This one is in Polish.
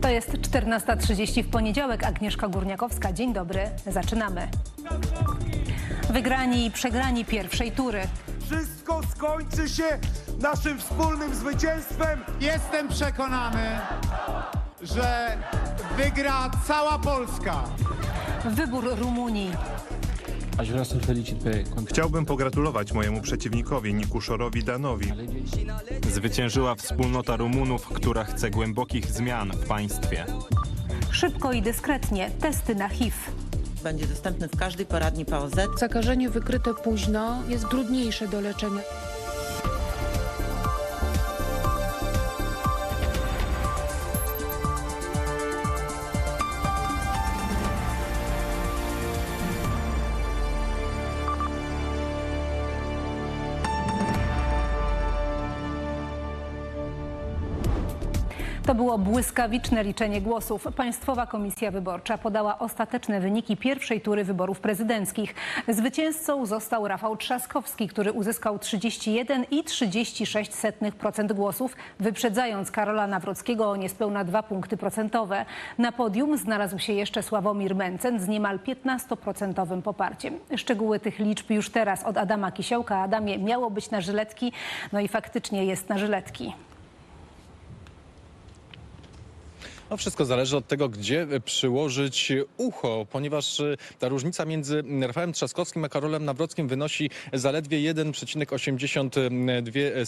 To jest 14.30 w poniedziałek. Agnieszka Górniakowska. Dzień dobry. Zaczynamy. Wygrani i przegrani pierwszej tury. Wszystko skończy się naszym wspólnym zwycięstwem. Jestem przekonany, że wygra cała Polska. Wybór Rumunii. Chciałbym pogratulować mojemu przeciwnikowi Nikuszorowi Danowi. Zwyciężyła wspólnota Rumunów, która chce głębokich zmian w państwie. Szybko i dyskretnie. Testy na HIV. Będzie dostępny w każdej poradni POZ. Zakażenie wykryte późno jest trudniejsze do leczenia. To było błyskawiczne liczenie głosów. Państwowa Komisja Wyborcza podała ostateczne wyniki pierwszej tury wyborów prezydenckich. Zwycięzcą został Rafał Trzaskowski, który uzyskał 31,36% głosów, wyprzedzając Karola Nawrockiego o niespełna 2 punkty procentowe. Na podium znalazł się jeszcze Sławomir Mencen z niemal 15% poparciem. Szczegóły tych liczb już teraz od Adama Kisiołka. Adamie, miało być na żyletki, no i faktycznie jest na żyletki. No wszystko zależy od tego, gdzie przyłożyć ucho, ponieważ y, ta różnica między Rafałem Trzaskowskim a Karolem Nawrockim wynosi zaledwie 1,82